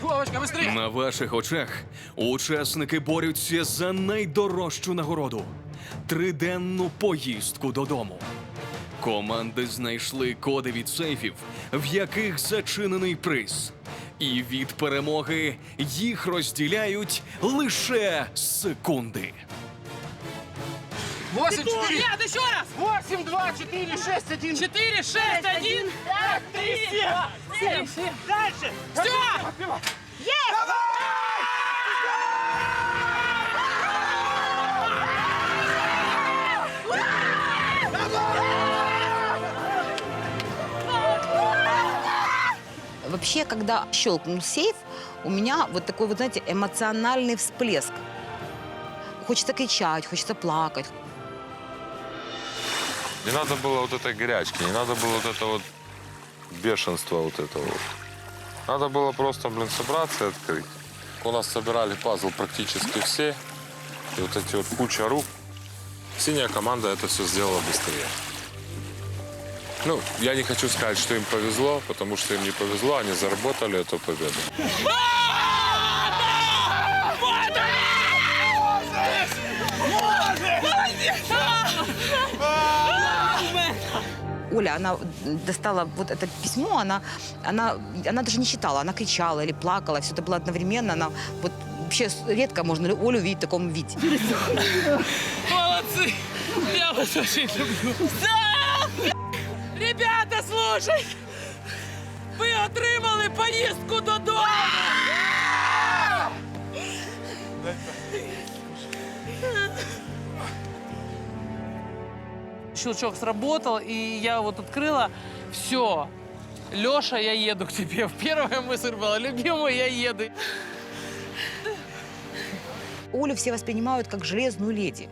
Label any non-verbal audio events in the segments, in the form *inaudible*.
Вовочка, быстрее! На ваших очах учасники борються за найдорожчу нагороду триденну поїздку додому. Команди знайшли коди від сейфів, в яких зачинений приз. І від перемоги їх розділяють лише секунди. 8, 4, Нет, еще раз! 8, 2, 4, 6, 1. Четыре, шесть, один, три, семь. Дальше! Все! Вообще, когда щелкнул сейф, у меня вот такой вот, знаете, эмоциональный всплеск. Хочется кричать, хочется плакать. Не надо было вот этой горячки, не надо было вот это вот бешенство вот этого. Надо было просто, блин, собраться и открыть. У нас собирали пазл практически все. И вот эти вот куча рук. Синяя команда это все сделала быстрее. Ну, я не хочу сказать, что им повезло, потому что им не повезло, они заработали эту победу. Оля, она достала вот это письмо, она, она, она даже не читала, она кричала или плакала, все это было одновременно. Она вот вообще редко можно Олю видеть в таком виде. Молодцы! Я вас очень люблю. Да! Ребята, слушай! Ви отримали поїздку додому! Щелчок сработал, и я вот открыла. Все. Леша, я еду к тебе. *laughs* Первая мысль была, любимый, я еду. Олю все воспринимают как железную леди.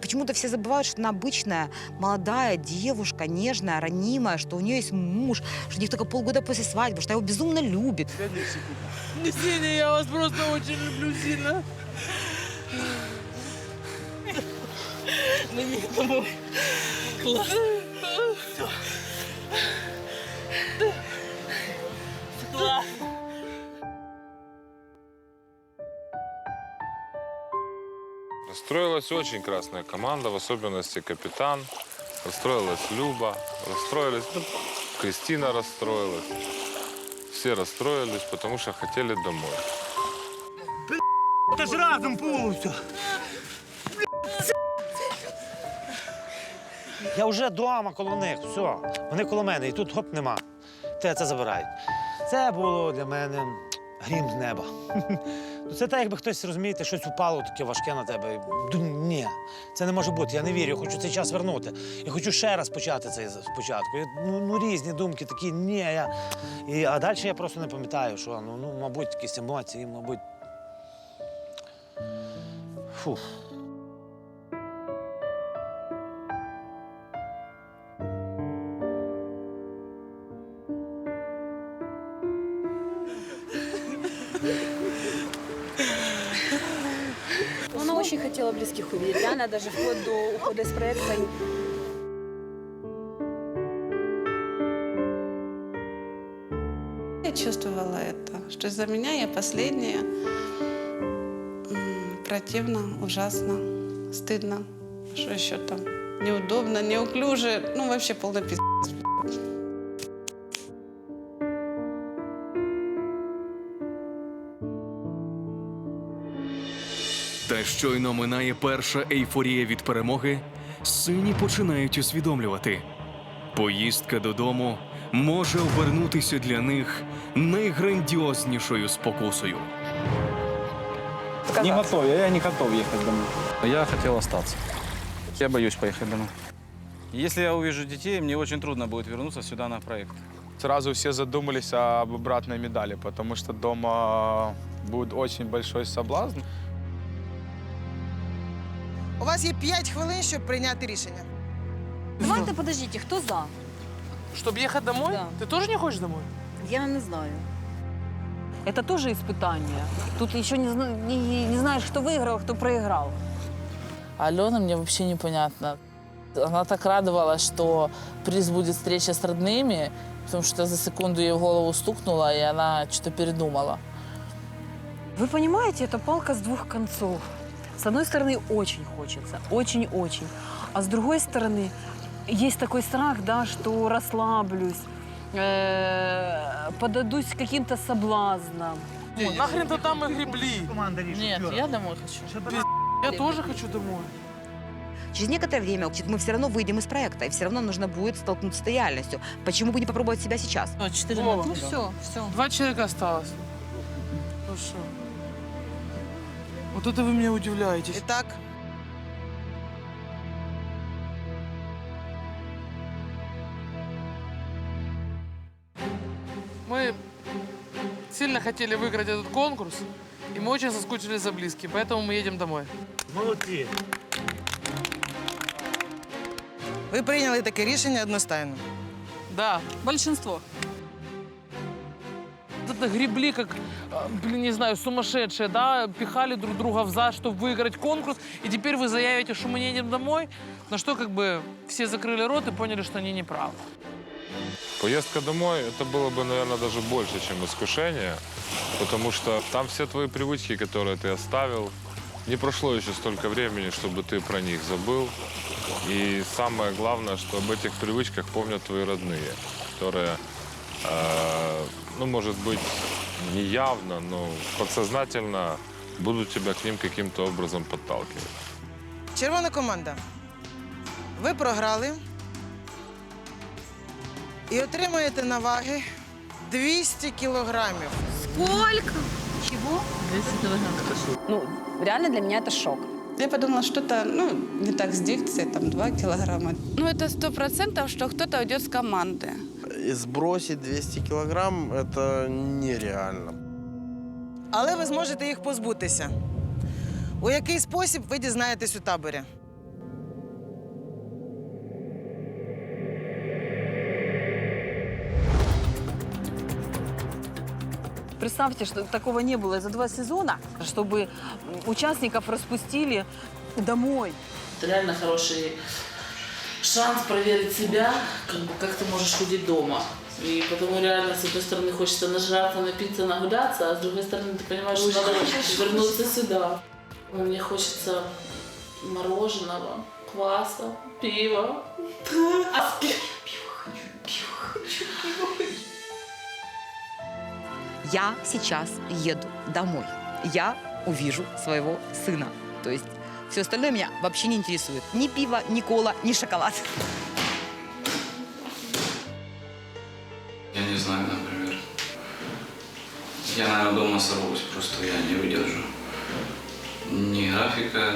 Почему-то все забывают, что она обычная, молодая девушка, нежная, ранимая, что у нее есть муж, что у них только полгода после свадьбы, что она его безумно любит. Не сильно, я вас просто очень люблю сильно. Мені домой. Клас. Клас. Расстроилась очень красная команда, в особенности капитан. Расстроилась Люба, расстроились, ну, Кристина расстроилась. Все расстроились, потому что хотели домой. Це ж разом повністю. Я вже вдома коло них, все. Вони коло мене, і тут хоп нема. Те це забирають. Це було для мене грім з неба. *laughs* Ну, Це так, якби хтось розумієте, щось упало таке важке на тебе. Ні, це не може бути. Я не вірю, я хочу цей час вернути. Я хочу ще раз почати цей спочатку. Ну, ну, різні думки такі, ні, я. І, а далі я просто не пам'ятаю, що ну, ну, мабуть, якісь емоції, мабуть. Фух. хотела близких увидеть. Она даже вплоть до ухода из проекта Я чувствовала это, что из-за меня я последняя. М, Противно, ужасно, стыдно. Что еще там? Неудобно, неуклюже. Ну, вообще полный пиздец. Щойно минає перша ейфорія від перемоги, сині починають усвідомлювати. Поїздка додому може обернутися для них найграндіознішою спокусою. Не готов, я не готов ехать домой. Я хотел остаться. Я боюсь поехать домой. Если я увижу детей, мне очень трудно будет вернуться сюда на проект. Сразу все задумались об обратной медали, потому что дома будет очень большой соблазн. У вас є 5 хвилин, щоб прийняти рішення. Давайте подождите, кто за? Чтобы ехать домой? Да. Ты тоже не хочешь домой? Я не знаю. Это тоже испытание. Тут еще не, зна- не, не знаешь, кто выиграл, кто проиграл. Алена мне вообще непонятно. Она так радовалась, что приз будет встреча с родными, потому что за секунду ей в голову стукнуло, и она что-то передумала. Вы понимаете, это палка с двух концов. С одной стороны, очень хочется, очень-очень. А с другой стороны, есть такой страх, да, что расслаблюсь, э, подадусь каким-то соблазнам. Нахрен-то там мы гребли. Нет, я домой хочу. Я тоже хочу домой. Через некоторое время мы все равно выйдем из проекта, и все равно нужно будет столкнуться с реальностью. Почему бы не попробовать себя сейчас? Четыре Ну все, все. Два человека осталось. Ну что? Вот это вы меня удивляете. І так, Мы сильно хотели выиграть этот конкурс, и мы очень соскучились за близким, поэтому мы едем домой. Молодці. ви прийняли таке рішення одностайно. Да. Большинство. Это гребли, как, а, блин, не знаю, сумасшедшие, да, пихали друг друга в зад, чтобы выиграть конкурс, и теперь вы заявите, что мы не едем домой, на что как бы все закрыли рот и поняли, что они не правы. Поездка домой, это было бы, наверное, даже больше, чем искушение, потому что там все твои привычки, которые ты оставил, не прошло еще столько времени, чтобы ты про них забыл. И самое главное, что об этих привычках помнят твои родные, которые, ну, может быть, не явно, но подсознательно будут тебя к ним каким-то образом подталкивать. Червона команда. Ви програли і отримаєте на ваги 200 кілограмів. Сколько? Чего? Ну, реально для меня это шок. Я подумала, что-то, ну, не так с дикцией, там, 2 килограмма. Ну, это сто процентов, что кто-то уйдет с команды. И сбросить 200 килограмм – это нереально. Але ви зможете їх позбутися. У який спосіб ви дізнаєтесь у таборі? Представьте, что такого не было за два сезона, чтобы м, участников распустили домой. Это реально хороший шанс проверить себя, как, бы, как ты можешь худеть дома. И потому реально, с одной стороны, хочется нажраться, напиться, нагуляться, а с другой стороны, ты понимаешь, что надо вернуться сюда. Мне хочется мороженого, кваса, пива. *laughs* А Я сейчас еду домой. Я увижу своего сына. То есть все остальное меня вообще не интересует. Ни пиво, ни кола, ни шоколад. Я не знаю, например. Я, наверное, дома сорвусь, просто я не выдержу. Ни графика,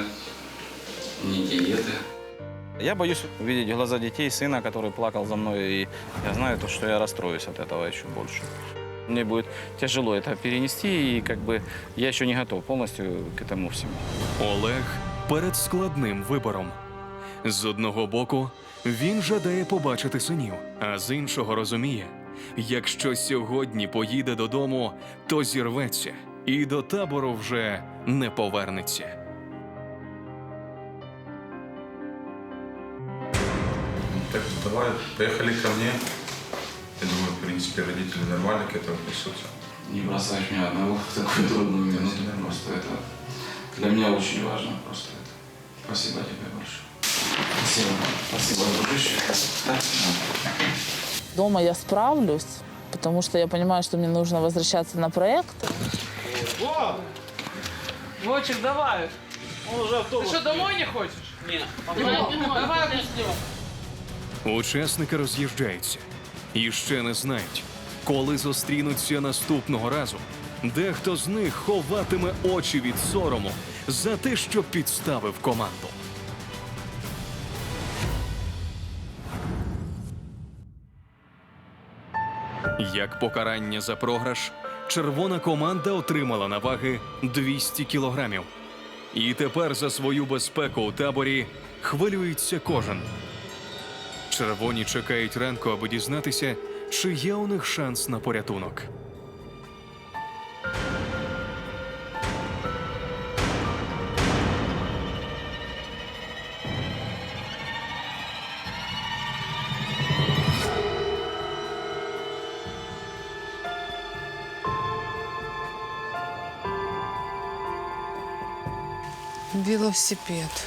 ни диеты. Я боюсь увидеть глаза детей, сына, который плакал за мной, и я знаю, то, что я расстроюсь от этого еще больше. Мне будет тяжело это перенести, и как бы я еще не готов полностью к этому всему. Олег перед складним вибором. З одного боку, він жадає побачити синів, а з іншого розуміє, якщо сьогодні поїде додому, то зірветься і до табору вже не повернеться. Так, давай, поехали ко мне. Я думаю, в принципе, родители нормально к этому отнесутся. Не бросаешь меня одного в такую трудную минуту. Просто это для меня очень важно. Просто это. Спасибо тебе большое. Спасибо. Спасибо, дружище. Дома я справлюсь, потому что я понимаю, что мне нужно возвращаться на проект. Вовчик, давай. Ты что, домой не хочешь? Нет. Давай объясню. Учасники роз'їжджаються і ще не знають, коли зустрінуться наступного разу. Дехто з них ховатиме очі від сорому за те, що підставив команду. Як покарання за програш, червона команда отримала на ваги 200 кілограмів. І тепер за свою безпеку у таборі хвилюється кожен. Червоні чекають ранку, аби дізнатися, чи є у них шанс на порятунок. Велосипед.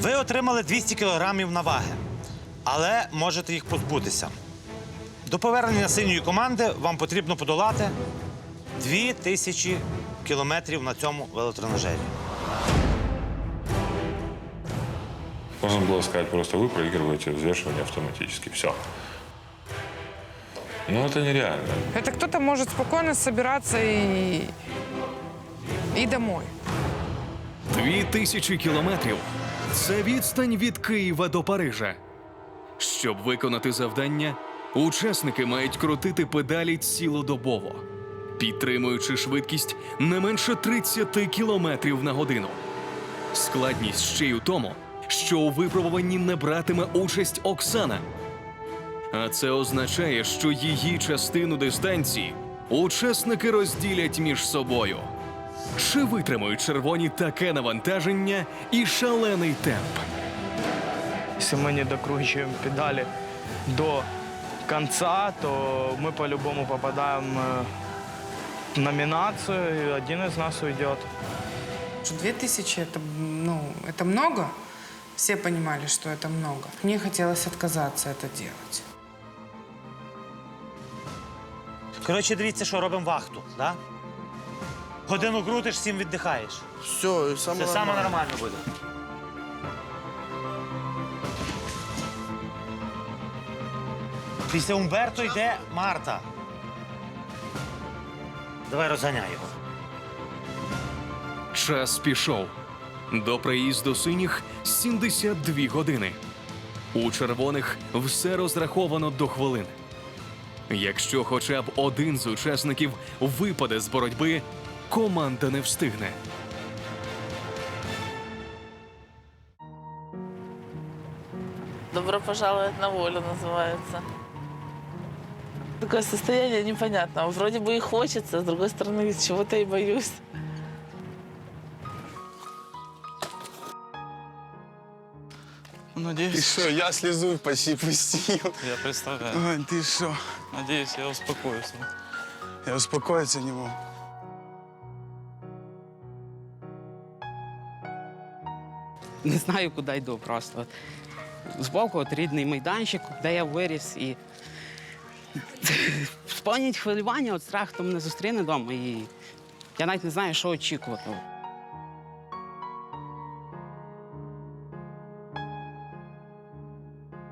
Ви отримали 200 кілограмів наваги, але можете їх позбутися. До повернення синьої команди вам потрібно подолати 2000 кілометрів на цьому велотренажері. Можно было сказать, просто вы проигрываете взвешивание автоматически. Все. Но это нереально. Это кто-то может спокойно собираться и, и домой. Дві тисячі кілометрів це відстань від Києва до Парижа. Щоб виконати завдання, учасники мають крутити педалі цілодобово, підтримуючи швидкість не менше 30 кілометрів на годину. Складність ще й у тому, що у випробуванні не братиме участь Оксана. А це означає, що її частину дистанції учасники розділять між собою. Чи витримають червоні таке навантаження і шалений темп? Если мы не докручиваем педали до конца, то мы по-любому попадаем э, в номинацию, и один из нас уйдет. Две тысячи это, ну, это много. Все понимали, что это много. Мне хотелось отказаться это делать. Коротше, дивіться, що робимо вахту. Да? Годину крутиш, сім віддихаєш. Все, и Це самое саме нормальное. нормально буде. Після Умберто йде Марта. Давай розганяй його. Час пішов. До приїзду синіх 72 години. У червоних все розраховано до хвилин. Якщо хоча б один з учасників випаде з боротьби, команда не встигне. Добро пожаловать на волю называется. Такое состояние непонятное. Вроде бы и хочется, с другой стороны, чего-то и боюсь. Надеюсь, Ты что, я слезу почти пустил. я представляю. Ой, ты что? Надеюсь, я успокоюсь. Я успокоиться не могу. не знаю, куди йду просто. Збоку от рідний майданчик, де я виріс, і *laughs* сповніть хвилювання, от страх, хто мене зустріне вдома. І я навіть не знаю, що очікувати.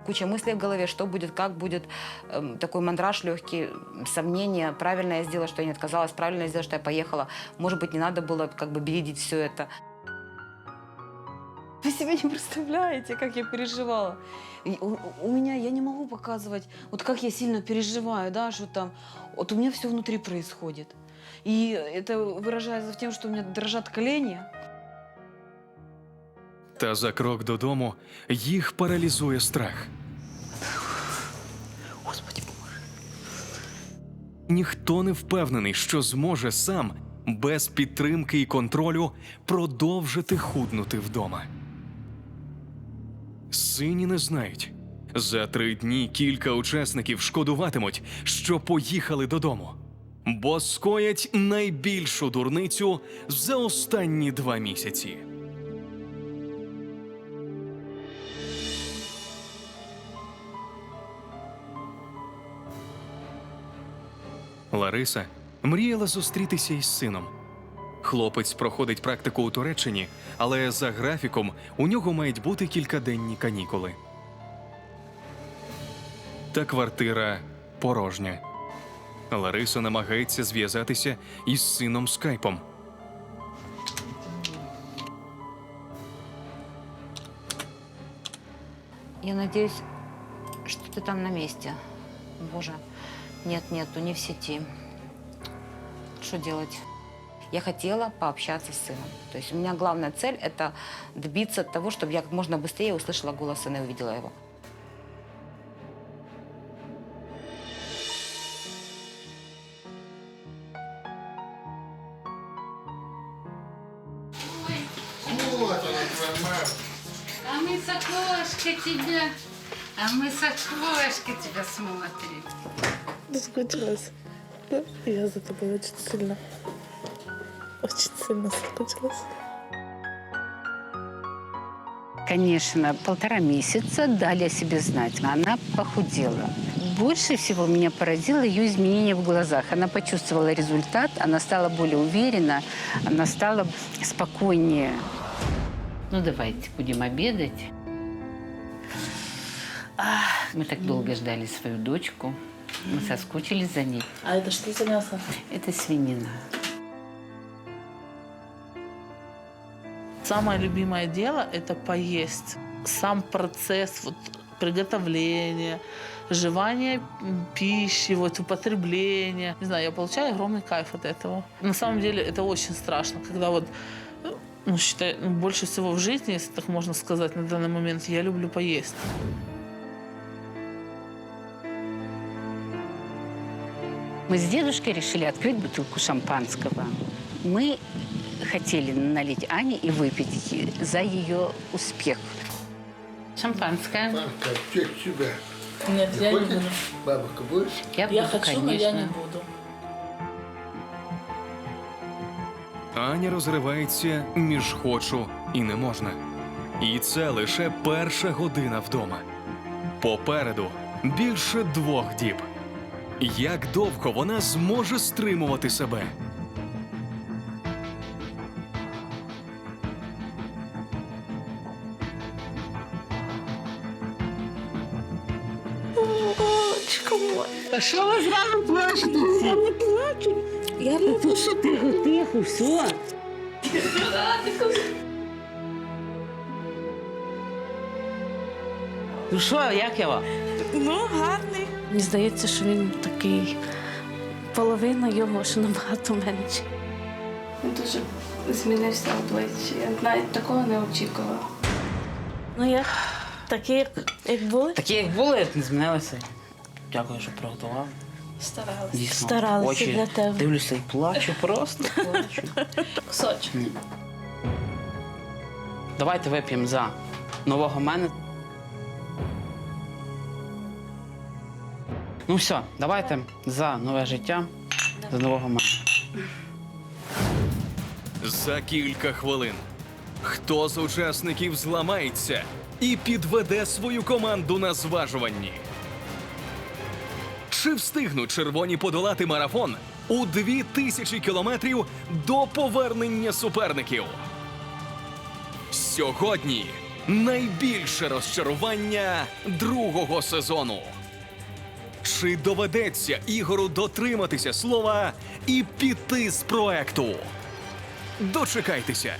Куча мыслей в голове, что будет, как будет. Эм, такой мандраж легкий, сомнения. Правильно я сделала, что я не отказалась, правильно я сделала, что я поехала. Может быть, не надо было как бы бередить все это. Вы себе не представляете, как я переживала. И у, у меня, я не могу показывать, вот как я сильно переживаю, да, что там. Вот у меня все внутри происходит. И это выражается в тем, что у меня дрожат колени. Та за крок додому їх паралізує страх. Ніхто не впевнений, що зможе сам без підтримки і контролю продовжити худнути вдома. Сині не знають. За три дні кілька учасників шкодуватимуть, що поїхали додому, бо скоять найбільшу дурницю за останні два місяці. Лариса мріяла зустрітися із сином. Хлопець проходить практику у Туреччині, але за графіком у нього мають бути кількаденні канікули. Та квартира порожня. Лариса намагається зв'язатися із сином скайпом. Я надеюсь, что ты там на месте. Боже, нет, нету, не в сети. Что делать? Я хотела пообщаться с сыном. То есть у меня главная цель – это добиться того, чтобы я как можно быстрее услышала голос сына и увидела его. А мы с окошка тебя, а мы с окошка тебя смотрим. Соскучилась. Я за тобой очень сильно, очень сильно соскучилась. Конечно, полтора месяца дали о себе знать. Она похудела. Больше всего меня поразило ее изменение в глазах. Она почувствовала результат, она стала более уверена, она стала спокойнее. Ну, давайте будем обедать. Мы так долго ждали свою дочку. Мы соскучились за ней. А это что за мясо? Это свинина. Самое любимое дело – это поесть. Сам процесс вот, приготовления, жевания м, пищи, вот, употребления. Не знаю, я получаю огромный кайф от этого. На самом деле это очень страшно, когда вот ну, считай, ну, больше всего в жизни, если так можно сказать, на данный момент, я люблю поесть. Мы с дедушкой решили открыть бутылку шампанского. Мы хотели налить Ане и выпить за ее успех. Шампанское. Всех себя. Нет, я не буду. Бабушка будешь? Я, Я буду, хочу, но я не конечно. буду. Аня розривається між хочу і не можна. І це лише перша година вдома. Попереду більше двох діб. Як довго вона зможе стримувати себе? А що ви зразу плачете? Я не плачу. Я не плачу. Тихо, тихо, все. Ну що, як я вам? Ну, гарний. Мені здається, що він такий половина його, що набагато менше. Він дуже змінився обличчя. Я навіть такого не очікувала. Ну як? Такі, як, як були? Такі, як були, не змінилися. Дякую, що приготував. Старалася. Дійсно. Старалися очі для тебе. Дивлюся і плачу, просто *laughs* плачу. Кусочок. Давайте вип'ємо за нового мене. Ну все, давайте за нове життя, за нового мене. За кілька хвилин. Хто з учасників зламається і підведе свою команду на зважуванні? Чи встигнуть червоні подолати марафон у дві тисячі кілометрів до повернення суперників? Сьогодні найбільше розчарування другого сезону. Чи доведеться Ігору дотриматися слова і піти з проекту? Дочекайтеся